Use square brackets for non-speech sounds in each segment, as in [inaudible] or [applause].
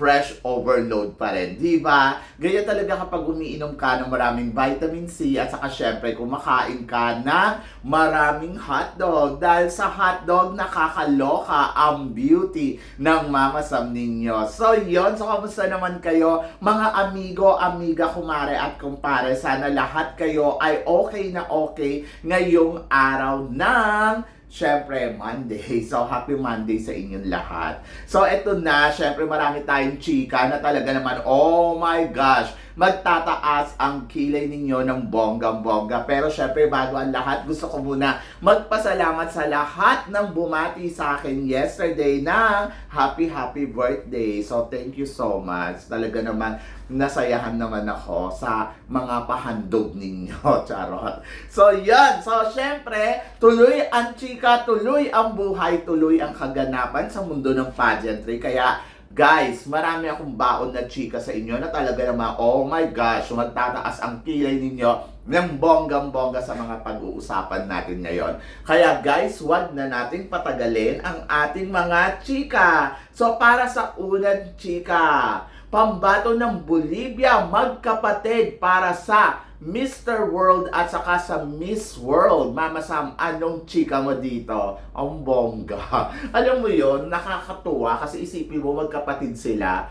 fresh overload pa rin, di ba? Ganyan talaga kapag umiinom ka ng maraming vitamin C at saka syempre kumakain ka ng maraming hotdog dahil sa hotdog nakakaloka ang beauty ng Mama Sam ninyo. So yon so kamusta naman kayo mga amigo, amiga, kumare at kumpare? Sana lahat kayo ay okay na okay ngayong araw ng Siyempre, Monday. [laughs] So, happy Monday sa inyong lahat. So, eto na. Siyempre, marami tayong chika na talaga naman, oh my gosh, magtataas ang kilay ninyo ng bonggang-bongga. Pero syempre, bago ang lahat, gusto ko muna magpasalamat sa lahat ng bumati sa akin yesterday ng happy, happy birthday. So, thank you so much. Talaga naman, nasayahan naman ako sa mga pahandog ninyo. [laughs] Charot. So, yan. So, syempre, tuloy ang chika, tuloy ang buhay, tuloy ang kaganapan sa mundo ng pageantry. Kaya, Guys, marami akong baon na chika sa inyo na talaga naman, oh my gosh, magtataas ang kilay ninyo ng bonggang-bongga sa mga pag-uusapan natin ngayon. Kaya guys, wag na nating patagalin ang ating mga chika. So para sa unang chika, pambato ng Bolivia magkapatid para sa Mr. World at saka sa Miss World. Mama Sam, anong chika mo dito? Ang bongga. [laughs] Alam mo yon nakakatuwa kasi isipin mo magkapatid sila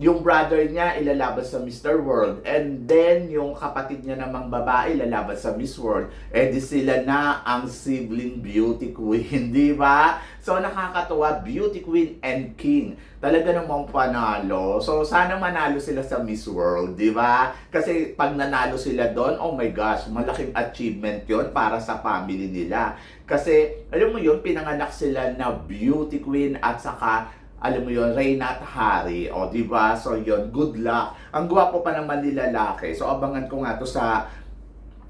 yung brother niya ilalaban sa Mr. World. And then yung kapatid niya namang babae ilalaban sa Miss World. Eh di sila na ang sibling beauty queen [laughs] di ba? So nakakatuwa beauty queen and king. Talaga namang panalo. So sana manalo sila sa Miss World di ba? Kasi pag nanalo sila doon oh my gosh malaking achievement yon para sa family nila. Kasi alam mo yun pinanganak sila na beauty queen at saka alam mo yon Reyna at Harry, o di ba? So yon good luck. Ang gwapo pa naman nila lalaki. So abangan ko nga to sa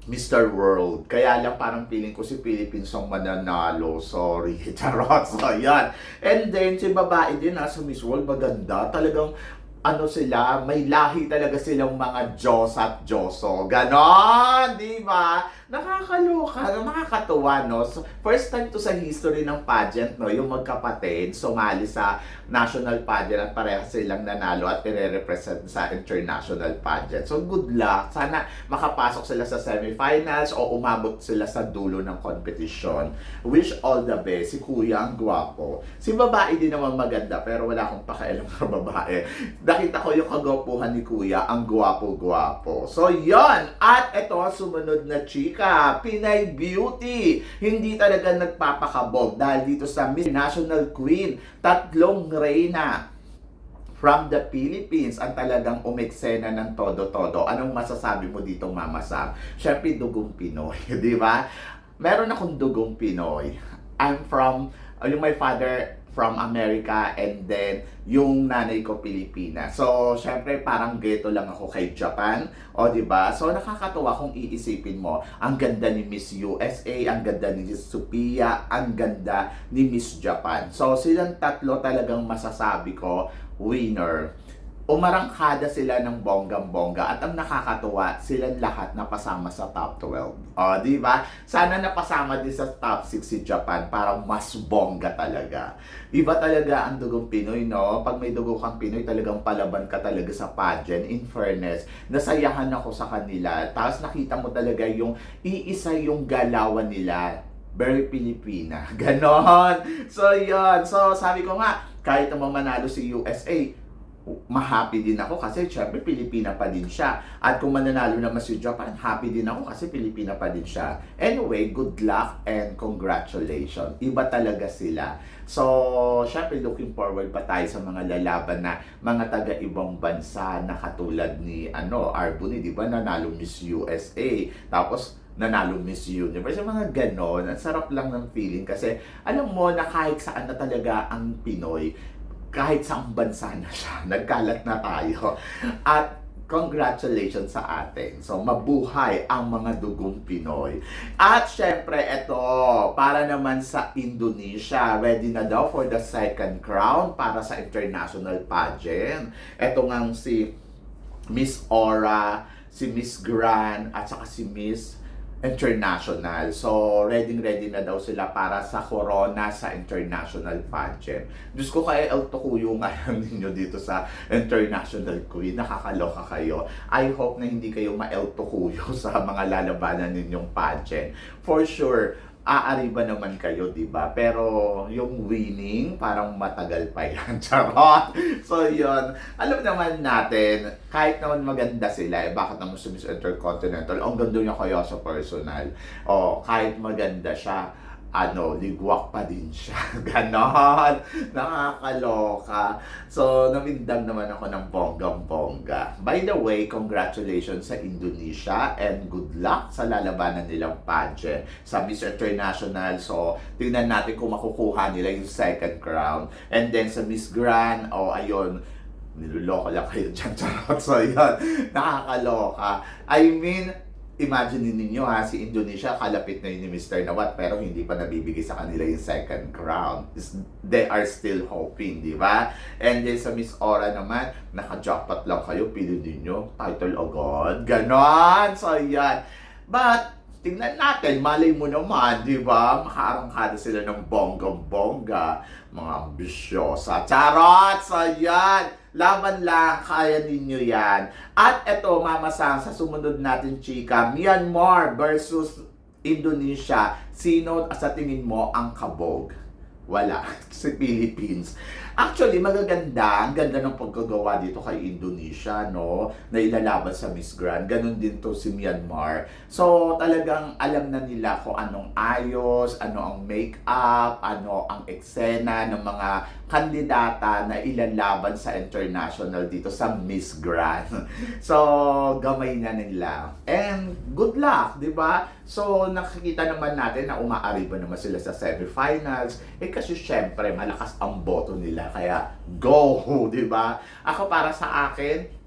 Mr. World. Kaya lang parang feeling ko si Philippines ang mananalo. Sorry. [laughs] Charot. So, yan. And then, si babae din ha, sa Miss World, maganda. Talagang ano sila, may lahi talaga silang mga Diyos at Diyoso. Ganon, di ba? Nakakaloka, nakakatuwa, no? So, first time to sa history ng pageant, no? Yung magkapatid, sumali sa national pageant at parehas silang nanalo at pire-represent sa international pageant. So, good luck. Sana makapasok sila sa semifinals o umabot sila sa dulo ng competition. Wish all the best. Si Kuya ang gwapo. Si babae din naman maganda, pero wala akong pakialam [laughs] sa babae nakita ko yung kagwapuhan ni Kuya, ang gwapo-gwapo. So, yon At ito, sumunod na chika, Pinay Beauty. Hindi talaga nagpapakabog dahil dito sa Miss National Queen, tatlong reyna from the Philippines ang talagang umeksena ng todo-todo. Anong masasabi mo dito, Mama Sam? Siyempre, dugong Pinoy, [laughs] di ba? Meron akong dugong Pinoy. I'm from, yung my father from America and then yung nanay ko Pilipina. So, syempre parang ghetto lang ako kay Japan, o di ba? So, nakakatuwa kung iisipin mo, ang ganda ni Miss USA, ang ganda ni Miss Sophia, ang ganda ni Miss Japan. So, silang tatlo talagang masasabi ko winner umarangkada sila ng bonggang-bongga at ang nakakatuwa, silang lahat napasama sa top 12. O, di ba? Sana napasama din sa top 6 si Japan para mas bongga talaga. Iba talaga ang dugong Pinoy, no? Pag may dugo kang Pinoy, talagang palaban ka talaga sa pageant. In fairness, nasayahan ako sa kanila. Tapos nakita mo talaga yung iisa yung galawan nila very Pilipina. [laughs] Ganon. So, yun. So, sabi ko nga, kahit naman manalo si USA, ma-happy din ako kasi syempre Pilipina pa din siya. At kung mananalo naman si Japan, happy din ako kasi Pilipina pa din siya. Anyway, good luck and congratulations. Iba talaga sila. So, syempre looking forward pa tayo sa mga lalaban na mga taga-ibang bansa na katulad ni ano, Arbuni, di ba? Nanalo Miss USA. Tapos, nanalo Miss Universe. Yung mga ganon, ang sarap lang ng feeling kasi alam mo na kahit saan na talaga ang Pinoy, kahit sa bansa na siya, [laughs] nagkalat na tayo. At congratulations sa atin. So, mabuhay ang mga dugong Pinoy. At syempre, ito, para naman sa Indonesia, ready na daw for the second crown para sa international pageant. Ito nga si Miss Aura, si Miss Grand, at saka si Miss International. So, ready-ready na daw sila para sa corona sa international pageant. Diyos ko kaya El Tokuyo ngayon [laughs] ninyo dito sa international queen. Nakakaloka kayo. I hope na hindi kayo ma-El [laughs] sa mga lalabanan ninyong pageant. For sure, aariba naman kayo, di ba? Pero yung winning, parang matagal pa yan. [laughs] Charot! So, yun. Alam naman natin, kahit naman maganda sila, eh, bakit naman sa Miss Intercontinental, ang ganda niya kaya sa personal. O, kahit maganda siya, ano, ligwak pa din siya. [laughs] Ganon. Nakakaloka. So, namindang naman ako ng bonggang-bongga. By the way, congratulations sa Indonesia and good luck sa lalabanan nilang pageant sa Miss International. So, tingnan natin kung makukuha nila yung second crown. And then sa Miss Grand, oh, ayun, niloloko lang kayo dyan. [laughs] So, yun. Nakakaloka. I mean, imagine ninyo ha, si Indonesia kalapit na yun ni Mr. Nawat pero hindi pa nabibigay sa kanila yung second crown. They are still hoping, di ba? And then sa Miss Aura naman, naka-jackpot lang kayo, pili ninyo, title agad. Ganon! So, yan. But, tingnan natin, malay mo naman, di ba? Makaarangkada sila ng bonggong-bongga, mga ambisyosa. Charot! So, yan! Laban lang, kaya ninyo yan. At eto, Mama Sang, sa sumunod natin, chika, Myanmar versus Indonesia. Sino sa tingin mo ang kabog? Wala. [laughs] si Philippines. Actually, magaganda. Ang ganda ng pagkagawa dito kay Indonesia, no? Na ilalaban sa Miss Grand. Ganon din to si Myanmar. So, talagang alam na nila kung anong ayos, ano ang make-up, ano ang eksena ng mga kandidata na ilalaban sa international dito sa Miss Grand. [laughs] so, gamay na nila. And good luck, di ba? So, nakikita naman natin na umaariba naman sila sa semifinals. Eh kasi syempre, malakas ang boto nila. Kaya, go! [laughs] Di ba? Ako para sa akin,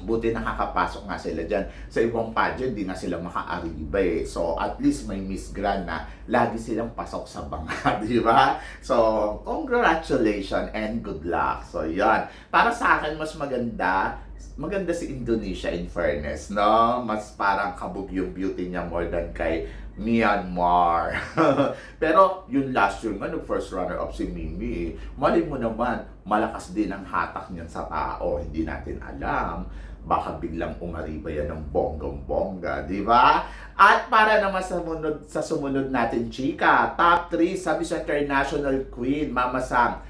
buti nakakapasok nga sila dyan. Sa ibang pageant, di na sila makaariba eh. So, at least may Miss Grand na lagi silang pasok sa banga, [laughs] di ba? So, congratulations and good luck. So, yan. Para sa akin, mas maganda, maganda si Indonesia in fairness, no? Mas parang kabog yung beauty niya more than kay Myanmar. [laughs] Pero yung last year nga, nung first runner-up si Mimi, eh, mali mo naman, malakas din ang hatak niyan sa tao. Hindi natin alam. Baka biglang umariba yan ng bonggong-bongga, di ba? At para naman sa sumunod, sa sumunod natin, chika, top 3 sa Miss International Queen, Mama Sam,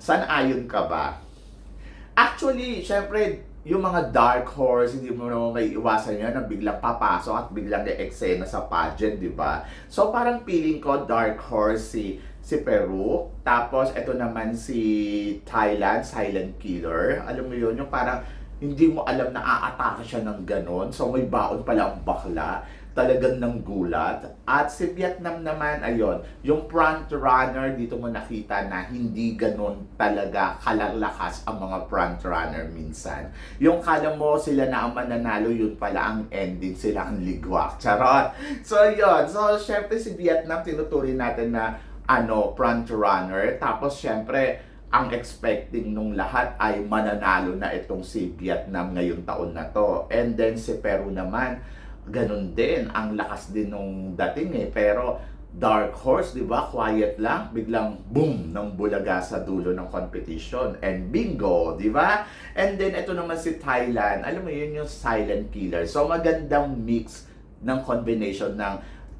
saan ayon ka ba? Actually, syempre, yung mga dark horse, hindi mo naman may iwasan yan na biglang papasok at biglang na-eksena sa pageant, di ba? So, parang feeling ko, dark horse si si Peru. Tapos, ito naman si Thailand, Silent Killer. Alam mo yun, yung parang hindi mo alam na aatake siya ng ganon. So, may baon pala ang bakla talagang ng gulat. At si Vietnam naman, ayon, yung front runner, dito mo nakita na hindi ganun talaga kalalakas ang mga front runner minsan. Yung kala mo sila na ang mananalo, yun pala ang ending, sila ang ligwak. [laughs] Charot! So, yun. So, syempre si Vietnam, tinuturin natin na ano, front runner. Tapos, syempre, ang expecting nung lahat ay mananalo na itong si Vietnam ngayong taon na to. And then si Peru naman, ganun din. Ang lakas din nung dating eh. Pero Dark Horse, di ba? Quiet lang. Biglang boom ng bulaga sa dulo ng competition. And bingo, di ba? And then ito naman si Thailand. Alam mo yun yung silent killer. So magandang mix ng combination ng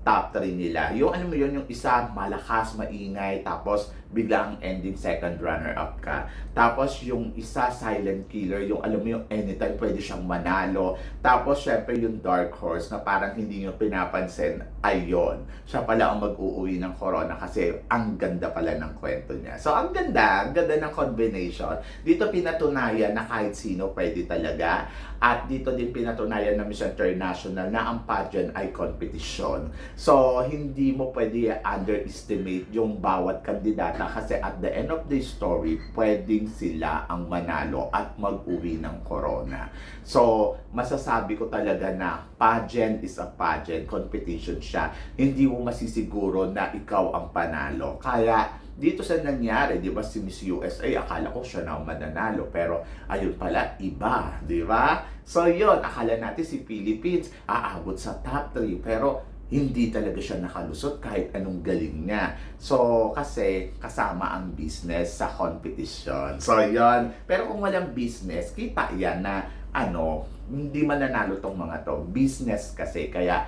top 3 nila. Yung ano mo yun, yung isa malakas, maingay, tapos biglang ending second runner-up ka. Tapos yung isa silent killer, yung alam mo yung anytime pwede siyang manalo. Tapos syempre yung dark horse na parang hindi nyo pinapansin, ayon. Siya pala ang mag-uuwi ng corona kasi ang ganda pala ng kwento niya. So ang ganda, ang ganda ng combination. Dito pinatunayan na kahit sino pwede talaga. At dito din pinatunayan na Miss International na ang pageant ay competition. So, hindi mo pwede underestimate yung bawat kandidata chika kasi at the end of the story, pwedeng sila ang manalo at mag-uwi ng corona. So, masasabi ko talaga na pageant is a pageant, competition siya. Hindi mo masisiguro na ikaw ang panalo. Kaya, dito sa nangyari, di ba, si Miss USA, akala ko siya na mananalo. Pero, ayun pala, iba, di ba? So, yun, akala natin si Philippines aabot sa top 3. Pero, hindi talaga siya nakalusot kahit anong galing niya. So, kasi kasama ang business sa competition. So, yon Pero kung walang business, kita yan na ano, hindi mananalo tong mga to. Business kasi, kaya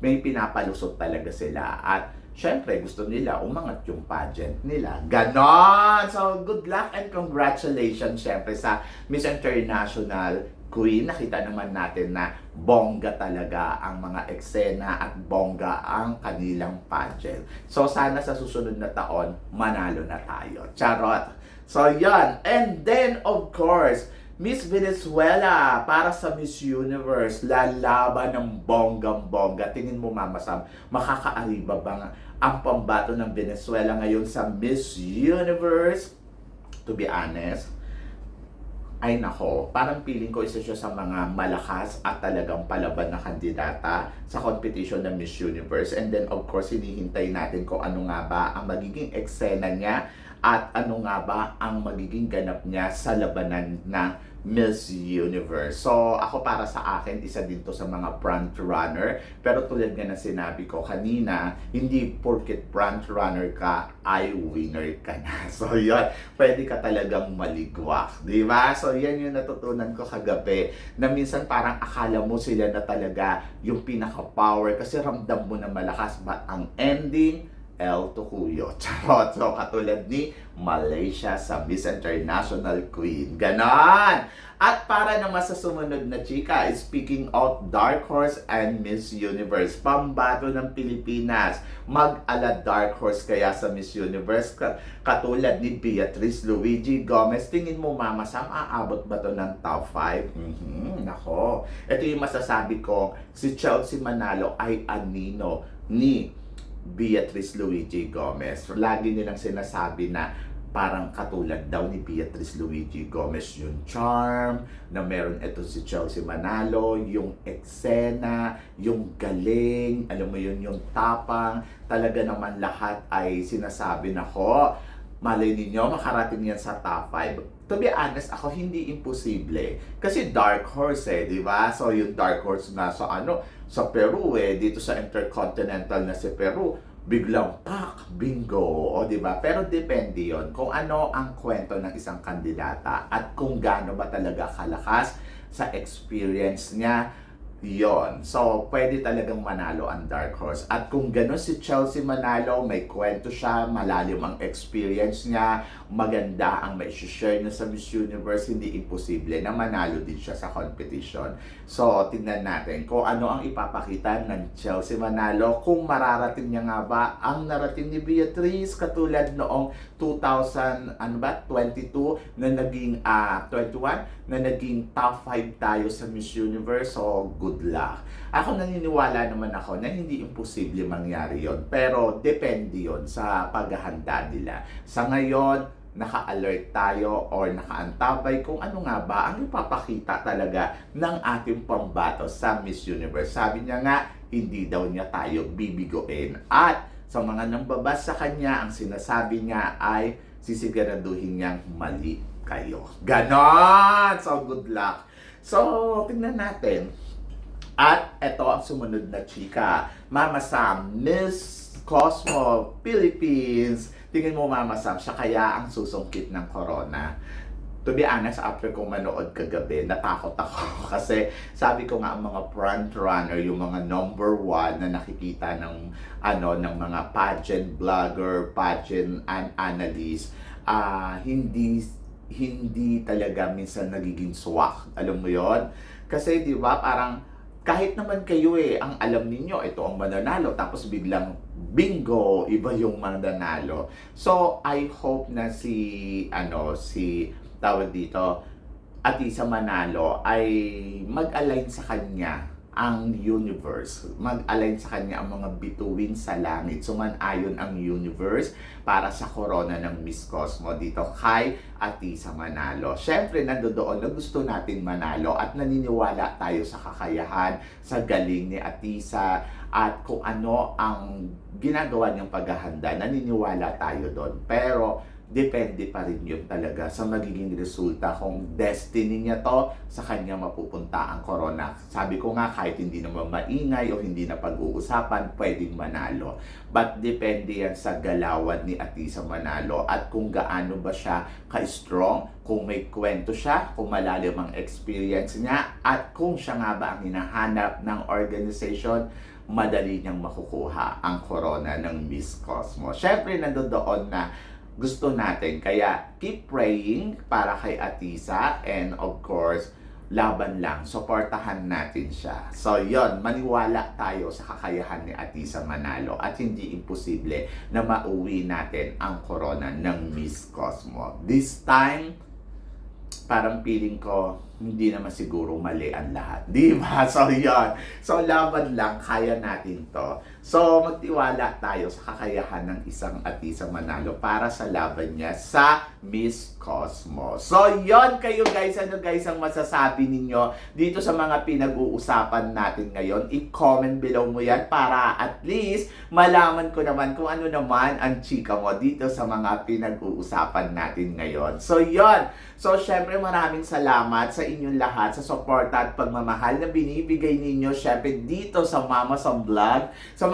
may pinapalusot talaga sila. At syempre, gusto nila umangat yung pageant nila. Ganon! So, good luck and congratulations syempre sa Miss International Queen. Nakita naman natin na bongga talaga ang mga eksena at bongga ang kanilang pageant. So, sana sa susunod na taon, manalo na tayo. Charot! So, yan. And then, of course, Miss Venezuela para sa Miss Universe, lalaban ng bonggang-bongga. Tingin mo, Mama Sam, makakaariba ba ang pambato ng Venezuela ngayon sa Miss Universe? To be honest, ay nako, parang feeling ko isa siya sa mga malakas at talagang palaban na kandidata sa competition ng Miss Universe. And then of course, hinihintay natin kung ano nga ba ang magiging eksena niya at ano nga ba ang magiging ganap niya sa labanan ng Miss Universe. So, ako para sa akin, isa din to sa mga front runner. Pero tulad nga na sinabi ko kanina, hindi porket front runner ka, ay winner ka na. [laughs] So, yun, pwede ka talagang maligwak. Di ba? So, yan yung natutunan ko kagabi. Na minsan parang akala mo sila na talaga yung pinaka-power kasi ramdam mo na malakas. But ang ending, El Tukuyo. [laughs] Charot. So, katulad ni Malaysia sa Miss International Queen. Ganon! At para naman sa sumunod na chika, speaking of Dark Horse and Miss Universe, pambato ng Pilipinas, mag-ala Dark Horse kaya sa Miss Universe, ka- katulad ni Beatrice Luigi Gomez. Tingin mo, Mama Sam, aabot ba to ng top 5? Mhm, nako. Ito yung masasabi ko, si Chelsea Manalo ay anino ni Beatrice Luigi Gomez. Lagi nilang sinasabi na parang katulad daw ni Beatrice Luigi Gomez yung charm, na meron ito si Chelsea Manalo, yung eksena, yung galing, alam mo yun, yung tapang, talaga naman lahat ay sinasabi na ko, malay ninyo, makarating yan sa top 5. To be honest, ako hindi imposible. Kasi dark horse eh, di ba? So yung dark horse na sa ano, sa Peru eh, dito sa Intercontinental na si Peru, biglang pak, bingo, o di ba? Pero depende yon kung ano ang kwento ng isang kandidata at kung gaano ba talaga kalakas sa experience niya, yon So, pwede talagang manalo ang Dark Horse. At kung gano'n si Chelsea manalo, may kwento siya, malalim ang experience niya, maganda ang may share niya sa Miss Universe, hindi imposible na manalo din siya sa competition. So, tingnan natin kung ano ang ipapakita ng Chelsea Manalo, kung mararating niya nga ba ang narating ni Beatrice katulad noong 2000, ano ba, 22 na naging, ah, 21, na naging top 5 tayo sa Miss Universe. So, good luck. Ako naniniwala naman ako na hindi imposible mangyari yon Pero, depende yon sa paghahanda nila. Sa ngayon, naka-alert tayo or nakaantabay kung ano nga ba ang ipapakita talaga ng ating pambato sa Miss Universe. Sabi niya nga, hindi daw niya tayo bibigoin. At sa mga nambabas sa kanya, ang sinasabi niya ay sisiguraduhin niyang mali kayo. Ganon! So, good luck. So, tingnan natin. At ito ang sumunod na chika. Mama Sam, Miss Cosmo, Philippines. Tingin mo, Mama Sam, siya kaya ang susungkit ng corona. To be honest, after kong manood kagabi, natakot ako. [laughs] Kasi sabi ko nga ang mga front runner, yung mga number one na nakikita ng, ano, ng mga pageant vlogger, pageant and analyst, ah hindi hindi talaga minsan nagiging swak. Alam mo yon Kasi di ba parang kahit naman kayo eh, ang alam ninyo, ito ang mananalo, tapos biglang bingo, iba yung mananalo. So, I hope na si, ano, si, tawag dito, Atisa Manalo ay mag-align sa kanya ang universe. Mag-align sa kanya ang mga bituin sa langit. Suman-ayon ang universe para sa corona ng Miss Cosmo dito kay Atisa Manalo. Siyempre, nandoon na gusto natin manalo at naniniwala tayo sa kakayahan, sa galing ni Atisa at kung ano ang ginagawa niyang paghahanda. Naniniwala tayo doon. Pero, depende pa rin yun talaga sa magiging resulta kung destiny niya to sa kanya mapupunta ang corona. Sabi ko nga kahit hindi naman maingay o hindi na pag-uusapan, pwedeng manalo. But depende yan sa galawan ni Atisa Manalo at kung gaano ba siya ka-strong, kung may kwento siya, kung malalim ang experience niya, at kung siya nga ba ang hinahanap ng organization madali niyang makukuha ang corona ng Miss Cosmo. Siyempre, nandoon na gusto natin. Kaya keep praying para kay Atisa and of course, laban lang. Suportahan natin siya. So yon maniwala tayo sa kakayahan ni Atisa Manalo at hindi imposible na mauwi natin ang corona ng Miss Cosmo. This time, parang feeling ko hindi naman siguro mali ang lahat. Di ba? [laughs] So, yon So, laban lang, kaya natin to. So, magtiwala tayo sa kakayahan ng isang Atisa Manalo para sa laban niya sa Miss Cosmo. So, yon kayo guys. Ano guys ang masasabi ninyo dito sa mga pinag-uusapan natin ngayon? I-comment below mo yan para at least malaman ko naman kung ano naman ang chika mo dito sa mga pinag-uusapan natin ngayon. So, yon So, syempre maraming salamat sa inyong lahat sa support at pagmamahal na binibigay ninyo syempre dito sa Mama Sam Vlog. Sa